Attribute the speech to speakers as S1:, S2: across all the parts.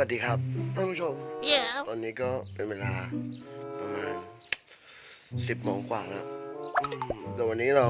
S1: วัสดีครับท่านผู้ชม
S2: Yeah.
S1: ตอนนี้ก็เป็นเวลาประมาณสิบโมงกว่าแล้วอืมเดี๋ยววันนี้เรา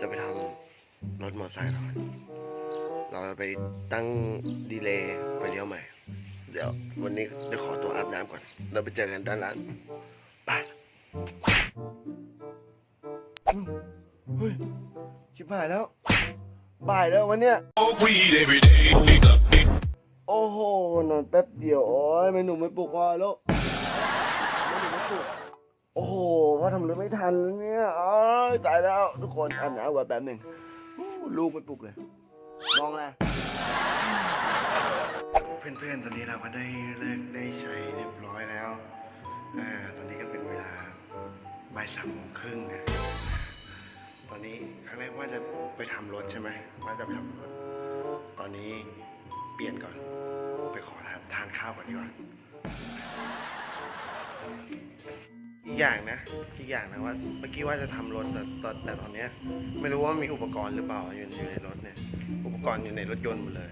S1: จะไปทำรถมอเตอร์ไซค์เรากันเราจะไปตั้งดีเลย์ไปเลี้ยวใหม่ เดี๋ยววันนี้เดี๋ยวขอตัวอาบน้ำก่อน เราไปเจอกันด้านล่างไปอืมเฮ้ยชิบหายแล้วบ่ายแล้ววันเนี้ย โอ้โหนอนแป๊บเดียวโอ้ยไม่หนุ่มไม่ปลุกพ่อแล้วไม่หนุ่มไม่ปลุกโอ้โหพ่อทำรถไม่ทันแล้วเนี่ยอ้ยตายแล้วทุกคนอาบน้ำก่อนแป๊บหนึ่งโอ้ลูกไม่ปลุกเลยมองอะเพื่อนๆ ตอนนี้เราก็ได้เลิกได้ใช้เรียบร้อยแล้วอ่าตอนนี้ก็เป็นเวลาบ่ายสามโมงครึ่งนะตอนนี้ครั้งแรกว่าจะไปทำรถใช่ไหมว่าจะไปทำรถ ตอนนี้ เปลี่ยนก่อน ไปขอทานทานข้าวก่อนดีกว่าอีกอย่างนะอีกอย่างนะว่าเมื่อกี้ว่าจะทำรถแต่ตอนแต่ตอนเนี้ยไม่รู้ว่ามีอุปกรณ์หรือเปล่าอยู่อยู่ในรถเนี่ยอุปกรณ์อยู่ในรถยนต์หมดเลย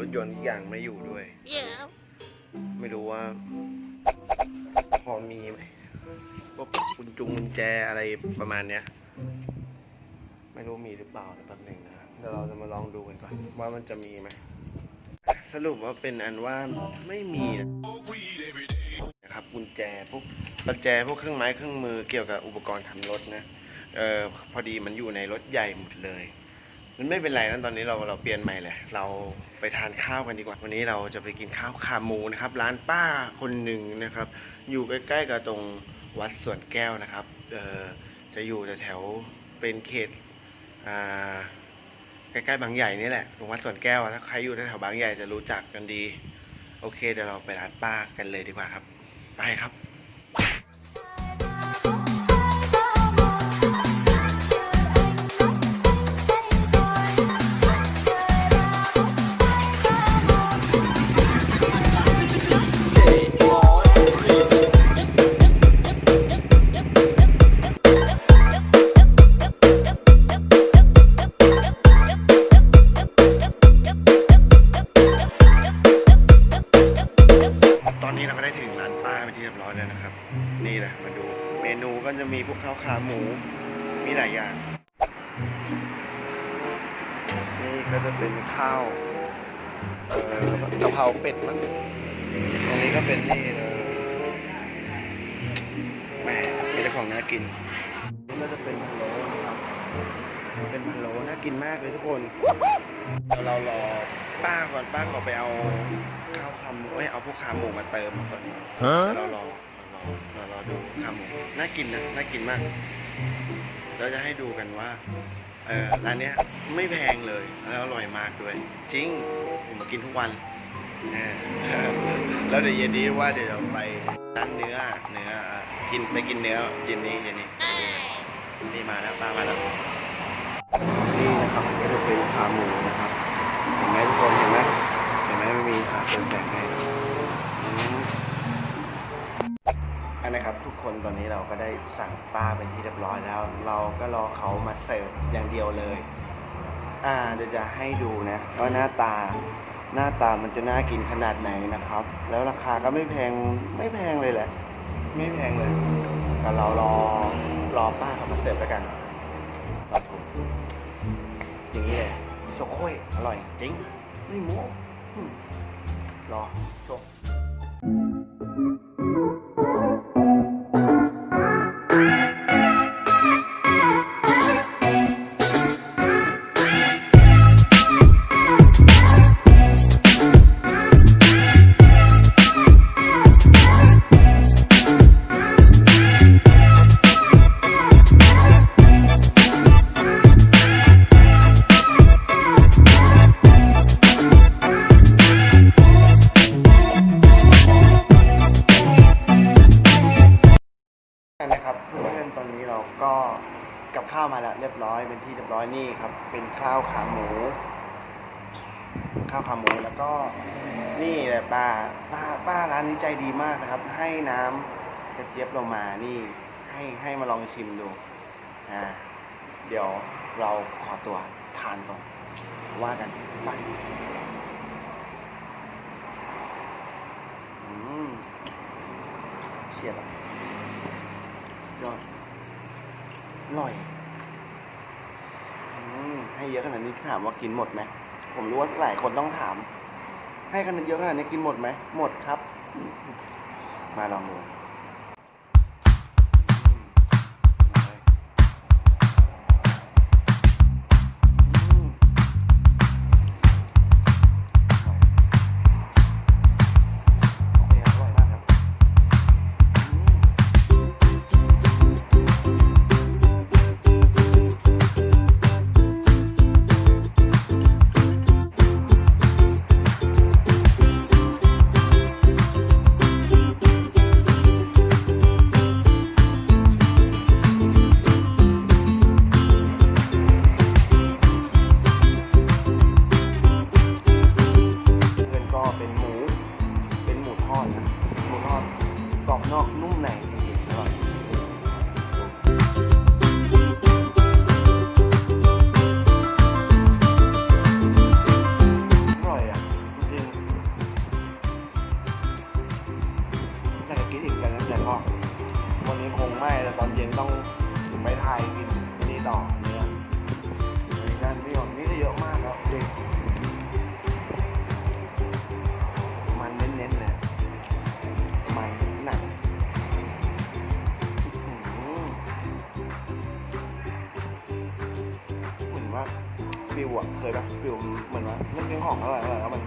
S1: รถยนต์อีกอย่างไม่อยู่ด้วย
S2: Yeah.
S1: ไม่รู้ว่า พอมีไหมพวกกุญจุงกุญแจอะไรประมาณเนี้ย ไม่รู้มีหรือเปล่าเดี๋ยวแป๊บหนึงนะ เดี๋ยวเราจะมาลองดูกันก่อนว่ามันจะมีไหมสรุปว่าเป็นอันว่าไม่มีนะครับกุญแจพวกประแจพวกเครื่องไม้เครื่องมือเกี่ยวกับอุปกรณ์ทำรถนะเออพอดีมันอยู่ในรถใหญ่หมดเลย มันไม่เป็นไรนะตอนนี้เราเราเปลี่ยนใหม่เลยเราไปทานข้าวกันดีกว่า วันนี้เราจะไปกินข้าวขาหมูนะครับ ร้านป้าคนหนึ่งนะครับ อยู่ใกล้ๆกับตรงวัดสวนแก้วนะครับเออจะอยู่แถวเป็นเขตอ่า ใกล้ๆบางใหญ่นี่แหละตรงวัดสวนแก้วอะถ้าใครอยู่แถวบางใหญ่จะรู้จักกันดี โอเคเดี๋ยวเราไปร้านป้ากันเลยดีกว่าครับ ไปครับ ก็จะเป็นข้าวเอ่อกะเพราเป็ดมั้งตรงนี้ก็เป็นนี่เลยแหมมีแต่ของน่ากินนี่ก็จะเป็นพะโล้นะครับเป็นพะโล้น่ากินมากเลยทุกคนเดี๋ยวเรารอป้าก่อนป้าขอไปเอาข้าวขาหมูเอ้ยเอาพวกขาหมูมาเติมก่อนเดี๋ยวเรารอเรารอเรารอดูขาหมูน่ากินนะน่ากินมากเราจะให้ดูกันว่า เออร้านเนี้ยไม่แพงเลยแล้วอร่อยมากด้วย จริงผมมากินทุกวันเออแล้วเดี๋ยวเย็นนี้ว่าเดี๋ยวเราไปร้านเนื้อเนื้อกินไปกินเนื้อเย็นนี้เย็นนี้นี่มาแล้วป้ามาแล้วนี่นะครับก็จะเป็นขาหมูนะครับเห็นไหมทุกคนเห็นไหมเห็นไหมมันมีขาเป็นแสงให้อืมอั นนะครับทุกคนตอนนี้เราก็ได้สั่งป้าเป็นที่เรียบร้อยแล้ว เราก็รอเขามาเสิร์ฟอย่างเดียวเลย อ่าเดี๋ยวจะให้ดูนะว่าหน้าตาหน้าตามันจะน่ากินขนาดไหนนะครับ แล้วราคาก็ไม่แพงไม่แพงเลยแหละ ไม่แพงเลยแต่เรารอรอป้าเขามาเสิร์ฟแล้วกันรอชมอย่างนี้เลยโชโค่ยอร่อยจริงไม่โม้รอจบ ข้าวขาหมู ข้าวขาหมูแล้วก็นี่แหละป้าป้าป้าร้านนี้ใจดีมากนะครับ ให้น้ำกระเจี๊ยบลงมานี่ให้ให้มาลองชิมดูอ่าเดี๋ยวเราขอตัวทานก่อนว่ากันไปอืมเฉียบยอดอร่อย เยอะขนาดนี้ถามว่ากินหมดไหมผมรู้ว่าหลายคนต้องถาม ให้ขนาดเยอะขนาดนี้กินหมดไหมหมดครับ มาลองดู งของอร่อยอร่อยแล้วมัน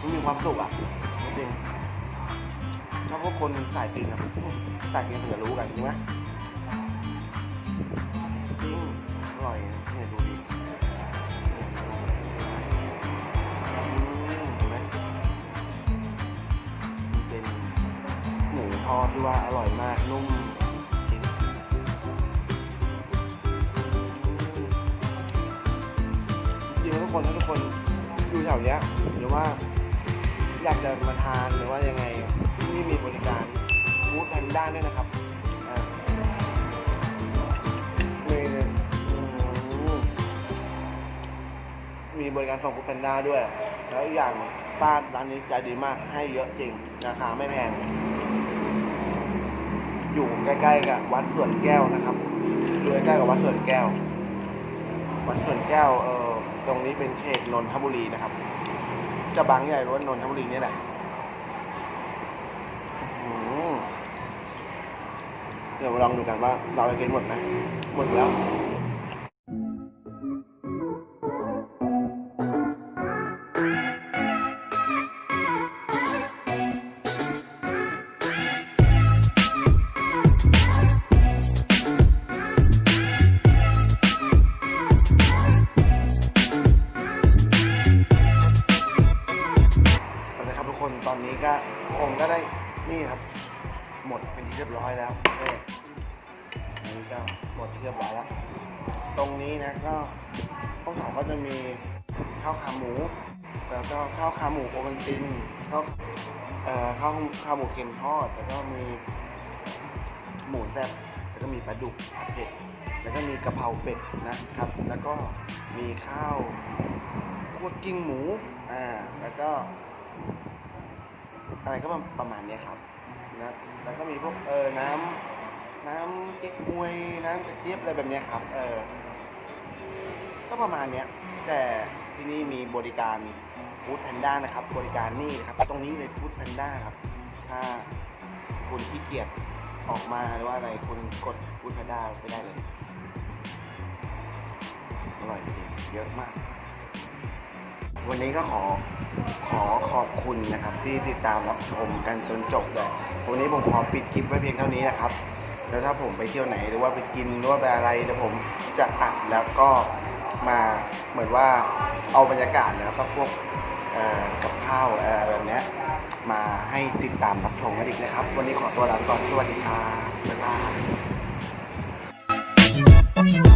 S1: มันมีความสุขอะจริงๆถ้าพวกคนสายกินอะสายกินถึงจะรู้กันจริงไหมจริงอร่อยเนี่ยดูดิอืมเห็นไหมเป็นหมูทอดที่ว่าอร่อยมากนุ่ม คนถ้าทุกคนอยู่แถวเนี้ยหรือว่าอยากจะมาทานหรือว่ายังไงที่นี่มีบริการฟู้ดแพนด้าด้วยนะครับอ่ามีอืมมีบริการส่งฟู้ดแพนด้าด้วย แล้วอีกอย่างป้าร้านนี้ใจดีมากให้เยอะจริงราคาไม่แพง อยู่ใกล้ๆกับวัดสวนแก้วนะครับอยู่ใกล้ๆกับวัดสวนแก้ว วัดสวนแก้วเออ ตรงนี้เป็นเขตนนทบุรีนะครับจะบางใหญ่รือว่านนทบุรีนี่แหละเดี๋ยวมาลองดูกันว่าเราจะกินหมดไหมหมดแล้ว นี้ก็คงก็ได้นี่ครับ หมดเป็นที่เรียบร้อยแล้วนี่อันนี้ก็หมดที่เรียบร้อยแล้ว ตรงนี้นะก็ข้าวเขาก็จะมีข้าวขาหมูแล้วก็ข้าวขาหมูโอวัลตินข้าวเอ่อข้าวข้าวหมูเค็มทอดแล้วก็มีหมูแซ่บแล้วก็มีปลาดุกผัดเผ็ดแล้วก็มีกะเพราเป็ดนะครับ แล้วก็มีข้าวคั่วกิ้งหมูอ่าแล้วก็ อะไรก็ประมาณเนี้ยครับนะแล้วก็มีพวกเออน้ำน้ำเก๊กฮวยน้ำกระเจี๊ยบอะไรแบบเนี้ยครับเออก็ประมาณเนี้ยแต่ที่นี่มีบริการฟู้ดแพนด้านะครับ บริการนี่นะครับ ตรงนี้เลยฟู้ดแพนด้าครับ ถ้าคุณขี้เกียจออกมาหรือว่าอะไรคุณกดฟู้ดแพนด้าไปได้เลยอร่อยจริงเยอะมาก วันนี้ก็ขอ ขอขอบคุณนะครับที่ติดตามรับชมกันจนจบเลยวันนี้ผมขอปิดคลิปไว้เพียงเท่านี้นะครับ แล้วถ้าผมไปเที่ยวไหนหรือว่าไปกินหรือว่าไปอะไรเดี๋ยวผมจะอัดแล้วก็มาเหมือนว่าเอาบรรยากาศนะครับพวกกับข้าวแบบนี้มาให้ติดตามรับชมกันอีกนะครับ วันนี้ขอตัวลาไก่อนสวัสดีครับบ๊ายบาย